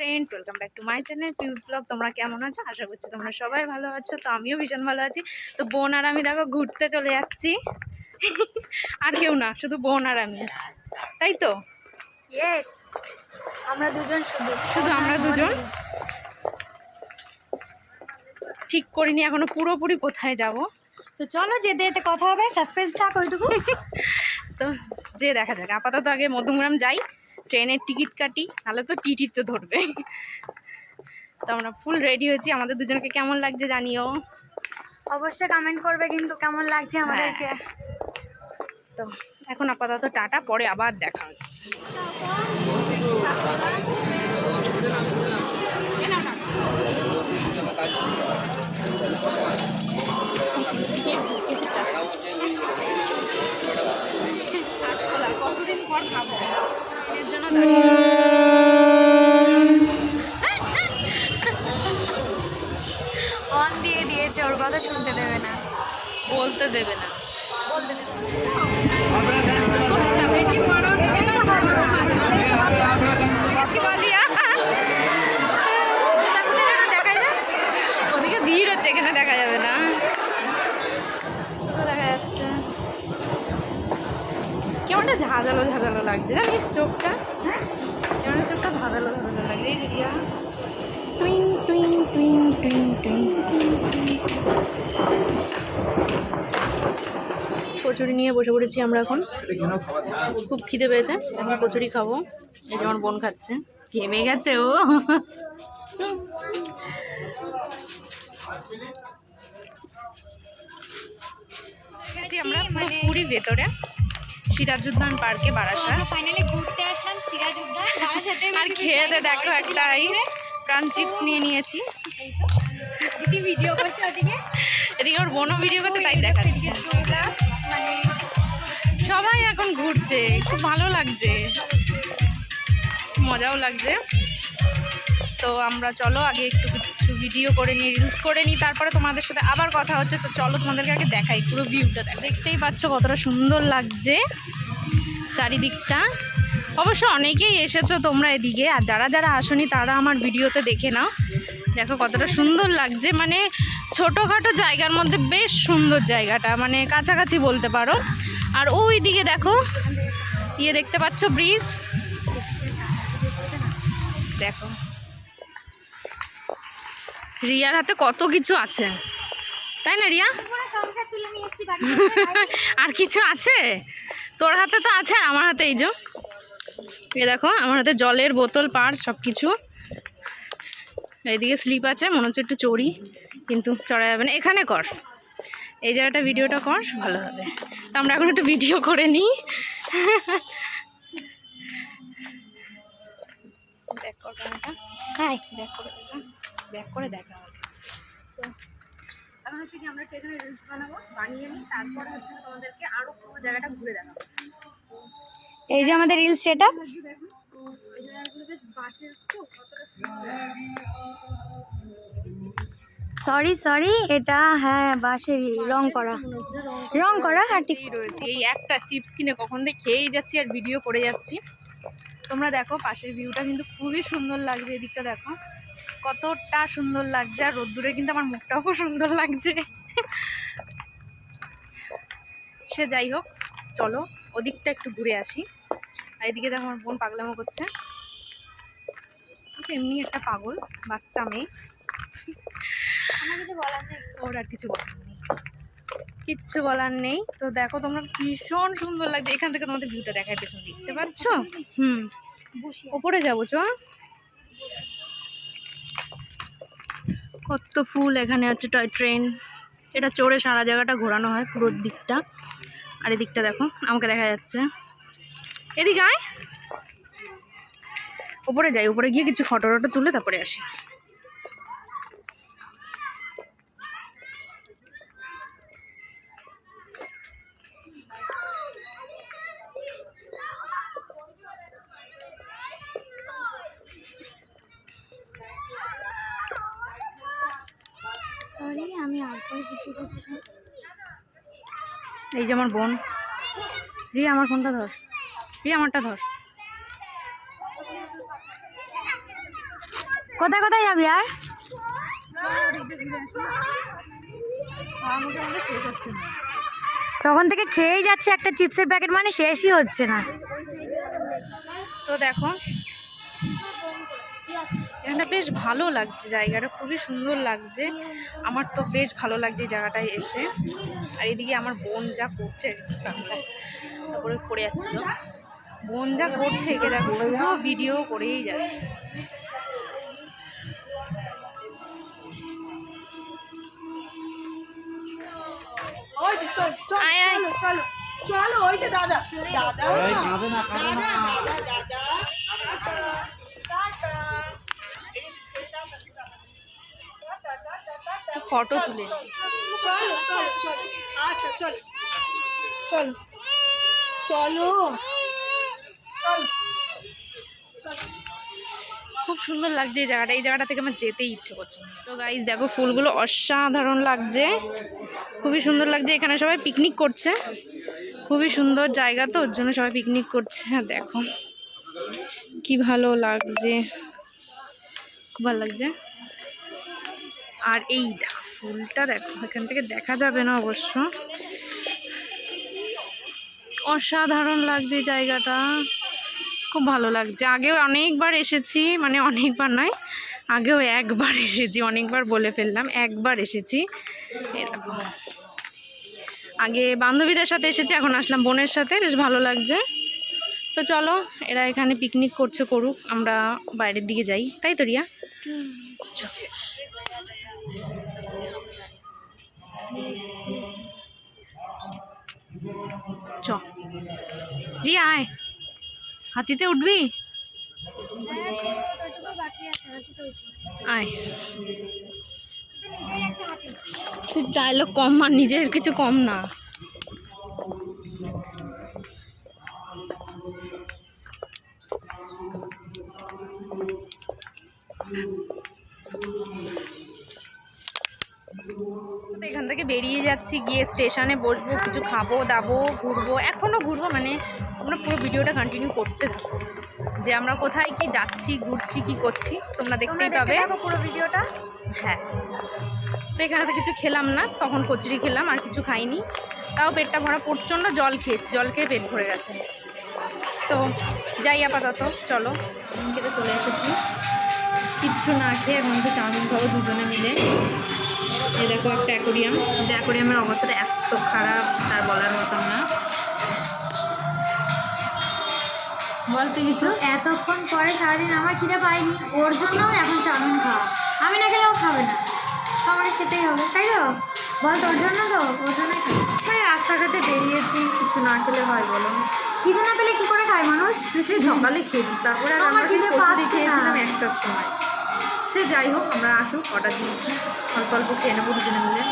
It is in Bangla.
Friends welcome back to my channel Piu's blog তোমরা কেমন আছো? আশা করছি তোমরা সবাই ভালো আছো। তো আমিও ভীষণ ভালো আছি। তো বোন আর আমি দেখো ঘুরতে চলে যাচ্ছি। আর কেউ না শুধু বোন আর আমি। তাই তো? ইয়েস আমরা দুজন শুধু। শুধু আমরা দুজন? ঠিক করিনি এখনও পুরোপুরি কোথায় যাব? তো চলো যেতে যেতে কথা হবে সাসপেন্স থাক ওইটুকু। তো যে দেখা যাক আপাতত আগে মধ্যমগ্রাম যাই। ট্রেনের টিকিট কাটি নাহলে তো টিটির তো ধরবে। তো আমরা ফুল রেডি হয়েছি। আমাদের দুজনকে কেমন লাগছে জানিও। অবশ্যই কমেন্ট করবে কিন্তু কেমন লাগছে আমাদেরকে। তো এখন আপাতত টাটা পরে আবার দেখা হচ্ছে। বলতে দেবে না। ওদিকে ভিড় হচ্ছে, এখানে দেখা যাবে না। দেখা যাচ্ছে। কেমন একটা ঝাঁঝালো ঝাঁঝালো লাগছে, জানিস চোখটা? হ্যাঁ কেমন চোখটা ঝাঁঝালো ঝাঁঝালো লাগছে, এই রিয়া। টুইং টুইং টুইং টুইং টুইং। কচুরি নিয়ে বসে পড়েছি আমরা এখন। খুব খিদে পেয়েছে এখন কচুরি খাব। এই যে আমার বোন খাচ্ছে। ঘেমে গেছে ও। আমরা পুরোপুরি ভেতরে সিরাজুদ্দান পার্কে বারাসা ফাইনালি ঘুরতে আসলাম সিরাজউদ্দৌলা বাবার আর খেয়ে দেখো একটা প্রাণ চিপস নিয়ে নিয়েছি। দিদি ভিডিও করছে ওদিকে। এদিকে ওর বোনও ভিডিও করছে তাই দেখাচ্ছি। মানে সবাই এখন ঘুরছে, খুব ভালো লাগছে। মজাও লাগছে। তো আমরা চলো, আগে একটু কিছু ভিডিও করে নিই রিলস করে নিই, তারপরে তোমাদের সাথে আবার কথা হচ্ছে। তো চলো তোমাদেরকে আগে দেখাই পুরো ভিউটা দেখ, দেখতেই পাচ্ছ কতটা সুন্দর লাগছে চারিদিকটা। অবশ্য অনেকেই এসেছ তোমরা এদিকে, আর যারা যারা আসনি তারা আমার ভিডিওতে দেখে নাও। দেখো কতটা সুন্দর লাগছে। মানে ছোটোখাটো জায়গার মধ্যে বেশ সুন্দর জায়গাটা মানে কাছাকাছি বলতে পারো। আর ওই দিকে দেখো ইয়ে দেখতে পাচ্ছ ব্রিজ? দেখো। রিয়ার হাতে কত কিছু আছে। তাই না, রিয়া? আর কিছু আছে? তোর হাতে তো আছে আর আমার হাতে এই যে। দেখো, আমার হাতে জলের বোতল পার সব কিছু এইদিকে স্লিপ আছে, মনে হচ্ছে একটু চড়ি, কিন্তু চড়া যাবে না। এখানে কর। এই জায়গাটা ভিডিওটা কর, ভালো হবে। তো আমরা এখন একটু ভিডিও করে নিই। হ্যাঁ ব্যাক করে ব্যাক করে দেখা আমরা রিলস বানাবো, বানিয়ে নিই, তারপরে হচ্ছে তোমাদেরকে আরও পুরো জায়গাটা ঘুরে দেখাবো। এই যে আমাদের রিলস বাঁশের সুন্দর লাগছে। সরি সরি এটা হ্যাঁ বাঁশেরই রং করা। রং করা হ্যাঁ ঠিক। এই রয়েছে, এই একটা চিপস কিনে কখন দিয়ে খেয়েই যাচ্ছি আর ভিডিও করে যাচ্ছি। তোমরা দেখো, পাশের ভিউটা কিন্তু খুবই সুন্দর লাগছে, এদিকটা দেখো। কতটা সুন্দর লাগছে, আর রোদ্দুরে কিন্তু আমার মুখটাও খুব সুন্দর লাগছে। সে যাই হোক, চলো, ওদিকটা একটু ঘুরে আসি। আর এদিকে দেখো আমার বোন পাগলামো করছে। এমনি একটা পাগল বাচ্চা মেয়ে। আমার কিছু বলার নেই। ওর আর কিছু বলার নেই। কিচ্ছু বলার নেই। তো দেখো তোমরা ভীষণ সুন্দর লাগছে। এখান থেকে তোমাদের ভিউটা দেখায় পেছন দেখতে পাচ্ছ? হুম। ওপরে যাব চ কত ফুল এখানে হচ্ছে টয় ট্রেন। এটা চড়ে সারা জায়গাটা ঘোরানো হয় পুরো দিকটা। আর এদিকটা দেখো আমাকে দেখা যাচ্ছে। এদিকে আয়। ওপরে যাই উপরে গিয়ে কিছু ফটো টটো তুলে তারপরে আসি। সরি আমি কিছু করছি। এই যে আমার বোন। রিয়া আমার ফোনটা ধর। রিয়া আমারটা ধর। কোথায় কোথায় যাবি আর? তখন থেকে খেয়েই যাচ্ছে, একটা চিপসের প্যাকেট মানে শেষই হচ্ছে না। তো দেখো, এখানটা বেশ ভালো লাগছে জায়গাটা, খুবই সুন্দর লাগছে। আমার তো বেশ ভালো লাগছে এই জায়গাটায় এসে। আর এদিকে আমার বোন যা করছে সানগ্লাস, তারপরে পড়ে যাচ্ছিল। বোন যা করছে একে দেখো শুধু ভিডিও করেই যাচ্ছে। চল ওই যে দাদা দাদা দাদা দাদা দাদা ফটো তুলে চলো চলো চলো। আচ্ছা চলো চলো চলো। খুব সুন্দর লাগছে এই জায়গাটা। এই জায়গাটা থেকে আমার যেতেই ইচ্ছে করছে তো গাইজ দেখো, ফুলগুলো অসাধারণ লাগছে। খুবই সুন্দর লাগছে। এখানে সবাই পিকনিক করছে। খুবই সুন্দর জায়গা তো, ওর জন্য সবাই পিকনিক করছে। হ্যাঁ দেখো। কি ভালো লাগছে। খুব ভালো লাগছে। আর এই ফুলটা দেখো, এখান থেকে দেখা যাবে না অবশ্য। অসাধারণ লাগছে জায়গাটা। খুব ভালো লাগছে। আগেও অনেকবার এসেছি মানে অনেকবার নয়, আগেও একবার এসেছি, অনেকবার বলে ফেললাম, একবার এসেছি। আগে বান্ধবীদের সাথে এসেছি, এখন আসলাম বোনের সাথে, বেশ ভালো লাগছে। তো চলো, এরা এখানে পিকনিক করছে করুক, আমরা বাইরের দিকে যাই। তাই তো, রিয়া? চ। রিয়া, আয়। হাতিতে উঠবি? আয়। তুই কম আর নিজের কিছু কম না। এখান থেকে বেরিয়ে যাচ্ছি, গিয়ে স্টেশনে বসবো, কিছু খাব, দাবো, ঘুরবো। এখনও ঘুরবো মানে তোমরা পুরো ভিডিওটা কন্টিনিউ করতে থাকো। যে আমরা কোথায় কি যাচ্ছি ঘুরছি কি করছি তোমরা দেখতেই পাবে। পুরো ভিডিওটা। হ্যাঁ। তো এখানে তো কিছু খেলাম না তখন কচুরি খেলাম আর কিছু খাইনি। তাও পেটটা ভরা প্রচণ্ড জল খেয়েছি জল খেয়ে পেট ভরে গেছে। তো যাই আপাতত চলো। খেতে চলে এসেছি। কিচ্ছু না খেয়ে এখন তো চাউমিন খাব দুজনে মিলে। এই দেখো একটা অ্যাকোরিয়াম। যে অ্যাকোরিয়ামের অবস্থাটা এত খারাপ তার বলার মতো না। বল তুই কিছু? এতক্ষণ পরে সারাদিন আমার খিদে পাইনি ওর জন্য এখন চাউমিন খাওয়া। আমি না খেলেও খাবে না। তো আমার খেতেই হবে তাই তো? বল তোর জন্য তো ওর জন্যই খাচ্ছি। মানে রাস্তাঘাটে বেরিয়েছি কিছু না খেলে হয় বলো। খিদে না পেলে কী করে খায় মানুষ? সে সকালে খেয়েছিস তারপরে আমার খিদে পাচ্ছে খেয়েছিলাম একটার সময়। সে যাই হোক আমরা আসুক অর্ডার দিয়েছি। অল্প অল্প খেয়ে নেব দুজনে মিলে।